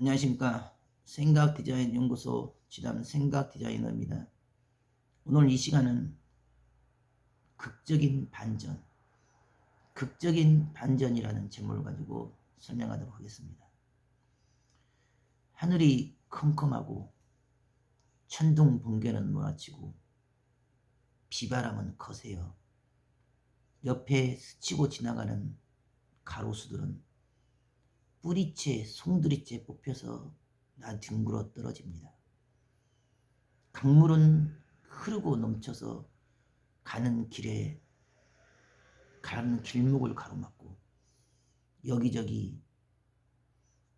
안녕하십니까. 생각 디자인 연구소 지담 생각 디자이너입니다. 오늘 이 시간은 극적인 반전 극적인 반전이라는 제목을 가지고 설명하도록 하겠습니다. 하늘이 컴컴하고 천둥 번개는 몰아치고 비바람은 거세요. 옆에 스치고 지나가는 가로수들은 뿌리채, 송두리째 뽑혀서 나 뒹굴어 떨어집니다. 강물은 흐르고 넘쳐서 가는 길에 가는 길목을 가로막고 여기저기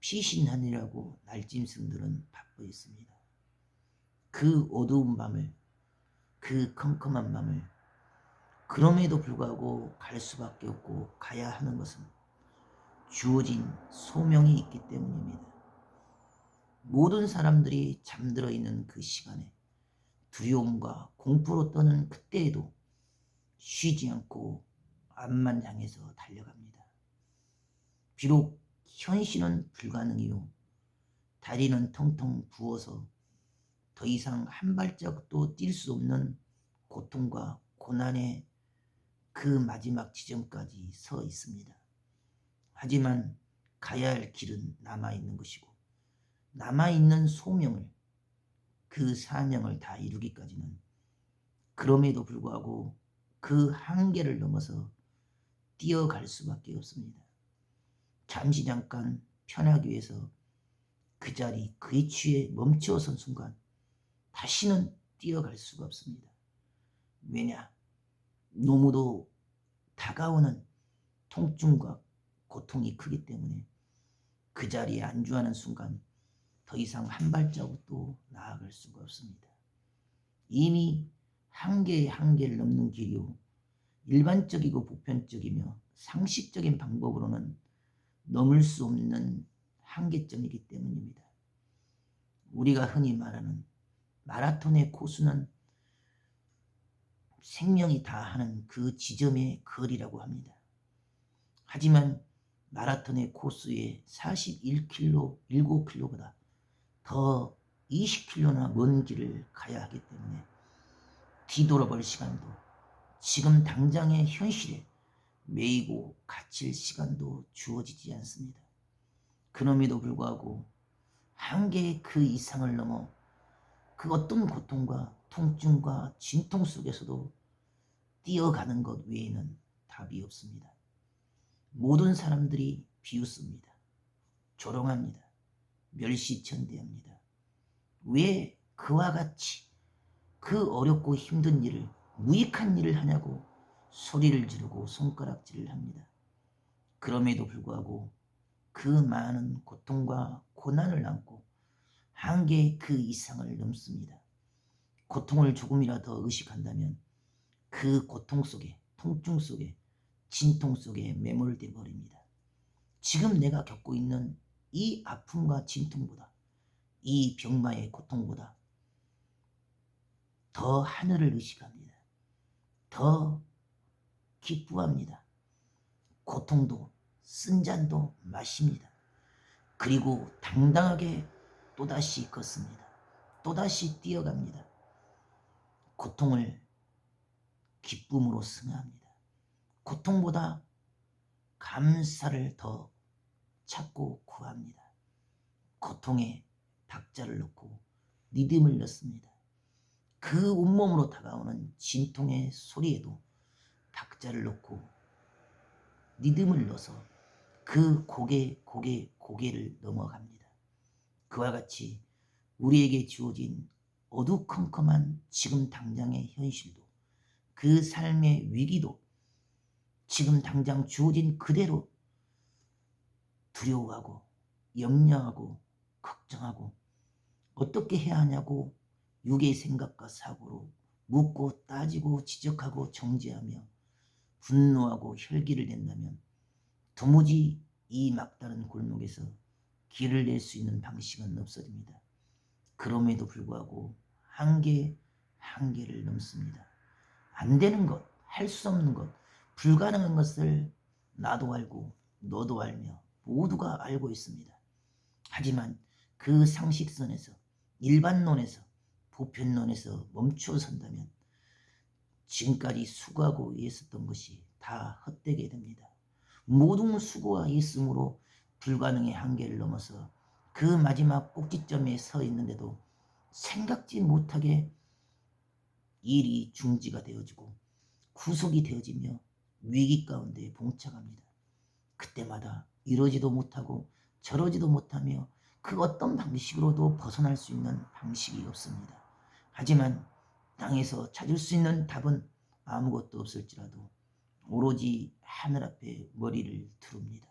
피신하느라고 날짐승들은 바빠 있습니다. 그 어두운 밤을 그 컴컴한 밤을 그럼에도 불구하고 갈 수밖에 없고 가야 하는 것은 주어진 소명이 있기 때문입니다. 모든 사람들이 잠들어 있는 그 시간에 두려움과 공포로 떠는 그때에도 쉬지 않고 앞만 향해서 달려갑니다. 비록 현실은 불가능이요. 다리는 텅텅 부어서 더 이상 한 발자국도 뛸 수 없는 고통과 고난의 그 마지막 지점까지 서 있습니다. 하지만 가야 할 길은 남아있는 것이고 남아있는 소명을 그 사명을 다 이루기까지는 그럼에도 불구하고 그 한계를 넘어서 뛰어갈 수밖에 없습니다. 잠시 잠깐 편하기 위해서 그 자리 그 위치에 멈추어선 순간 다시는 뛰어갈 수가 없습니다. 왜냐? 너무도 다가오는 통증과 고통이 크기 때문에 그 자리에 안주하는 순간 더 이상 한 발자국도 나아갈 수가 없습니다. 이미 한계의 한계를 넘는 길이요. 일반적이고 보편적이며 상식적인 방법으로는 넘을 수 없는 한계점이기 때문입니다. 우리가 흔히 말하는 마라톤의 코스는 생명이 다하는 그 지점의 거리라고 합니다. 하지만 마라톤의 코스에 41km, 7km보다 더 20km나 먼 길을 가야 하기 때문에 뒤돌아볼 시간도 지금 당장의 현실에 매이고 갇힐 시간도 주어지지 않습니다. 그럼에도 불구하고 한계의 그 이상을 넘어 그 어떤 고통과 통증과 진통 속에서도 뛰어가는 것 외에는 답이 없습니다. 모든 사람들이 비웃습니다. 조롱합니다. 멸시천대합니다. 왜 그와 같이 그 어렵고 힘든 일을 무익한 일을 하냐고 소리를 지르고 손가락질을 합니다. 그럼에도 불구하고 그 많은 고통과 고난을 안고 한계의 그 이상을 넘습니다. 고통을 조금이라도 의식한다면 그 고통 속에 통증 속에 진통 속에 매몰돼 버립니다. 지금 내가 겪고 있는 이 아픔과 진통보다 이 병마의 고통보다 더 하늘을 의식합니다. 더 기뻐합니다. 고통도 쓴 잔도 마십니다. 그리고 당당하게 또다시 걷습니다. 또다시 뛰어갑니다. 고통을 기쁨으로 승화합니다. 고통보다 감사를 더 찾고 구합니다. 고통에 박자를 넣고 리듬을 넣습니다. 그 온몸으로 다가오는 진통의 소리에도 박자를 넣고 리듬을 넣어서 그 고개 고개 고개를 넘어갑니다. 그와 같이 우리에게 주어진 어두컴컴한 지금 당장의 현실도 그 삶의 위기도 지금 당장 주어진 그대로 두려워하고 염려하고 걱정하고 어떻게 해야 하냐고 육의 생각과 사고로 묻고 따지고 지적하고 정죄하며 분노하고 혈기를 낸다면 도무지 이 막다른 골목에서 길을 낼 수 있는 방식은 없어집니다. 그럼에도 불구하고 한계 한계를 넘습니다. 안 되는 것, 할 수 없는 것, 불가능한 것을 나도 알고 너도 알며 모두가 알고 있습니다. 하지만 그 상식선에서 일반론에서 보편론에서 멈추어 선다면 지금까지 수고하고 있었던 것이 다 헛되게 됩니다. 모든 수고와 있음으로 불가능의 한계를 넘어서 그 마지막 꼭지점에 서 있는데도 생각지 못하게 일이 중지가 되어지고 구속이 되어지며 위기 가운데 봉착합니다. 그때마다 이러지도 못하고 저러지도 못하며 그 어떤 방식으로도 벗어날 수 있는 방식이 없습니다. 하지만 땅에서 찾을 수 있는 답은 아무것도 없을지라도 오로지 하늘 앞에 머리를 두릅니다.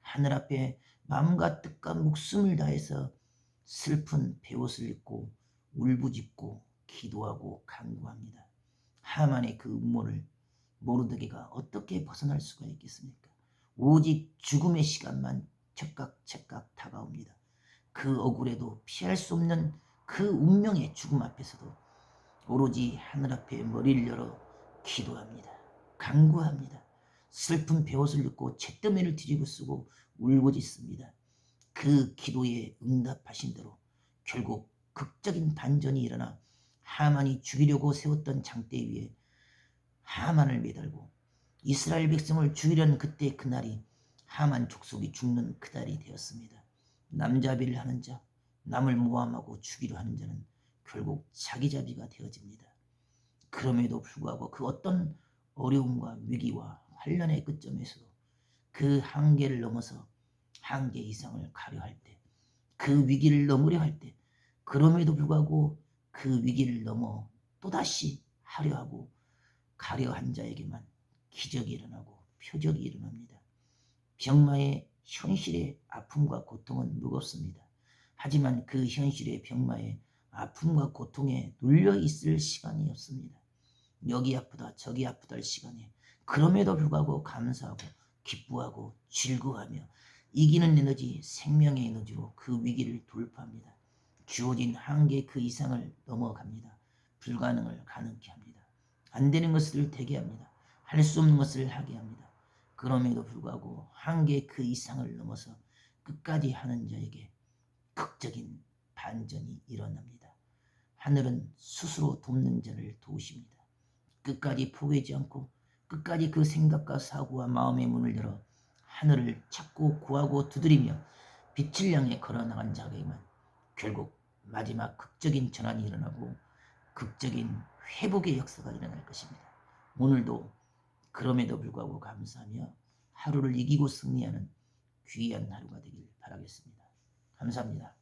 하늘 앞에 마음과 뜻과 목숨을 다해서 슬픈 베옷을 입고 울부짖고 기도하고 간구합니다. 하만의 그 음모를 모르드게가 어떻게 벗어날 수가 있겠습니까? 오직 죽음의 시간만 척각척각 다가옵니다. 그 억울에도 피할 수 없는 그 운명의 죽음 앞에서도 오로지 하늘 앞에 머리를 열어 기도합니다. 간구합니다. 슬픈 베옷을 입고 잿더미를 뒤집어 쓰고 울부짖습니다. 그 기도에 응답하신 대로 결국 극적인 반전이 일어나 하만이 죽이려고 세웠던 장대 위에 하만을 매달고 이스라엘 백성을 죽이려는 그때 그날이 하만 족속이 죽는 그날이 되었습니다. 남자비를 하는 자, 남을 모함하고 죽이려 하는 자는 결국 자기자비가 되어집니다. 그럼에도 불구하고 그 어떤 어려움과 위기와 환란의 끝점에서도 그 한계를 넘어서 한계 이상을 가려 할 때, 그 위기를 넘으려 할 때, 그럼에도 불구하고 그 위기를 넘어 또다시 하려 하고 가려 한 자에게만 기적이 일어나고 표적이 일어납니다. 병마의 현실의 아픔과 고통은 무겁습니다. 하지만 그 현실의 병마에 아픔과 고통에 눌려 있을 시간이 없습니다. 여기 아프다 저기 아프다 할 시간에 그럼에도 불구하고 감사하고 기뻐하고 즐거워하며 이기는 에너지 생명의 에너지로 그 위기를 돌파합니다. 주어진 한계 그 이상을 넘어갑니다. 불가능을 가능케 합니다. 안 되는 것을 되게 합니다. 할 수 없는 것을 하게 합니다. 그럼에도 불구하고 한계 그 이상을 넘어서 끝까지 하는 자에게 극적인 반전이 일어납니다. 하늘은 스스로 돕는 자를 도우십니다. 끝까지 포기하지 않고 끝까지 그 생각과 사고와 마음의 문을 열어 하늘을 찾고 구하고 두드리며 빛을 향해 걸어 나간 자에게만 결국 마지막 극적인 전환이 일어나고 극적인 회복의 역사가 일어날 것입니다. 오늘도 그럼에도 불구하고 감사하며 하루를 이기고 승리하는 귀한 하루가 되길 바라겠습니다. 감사합니다.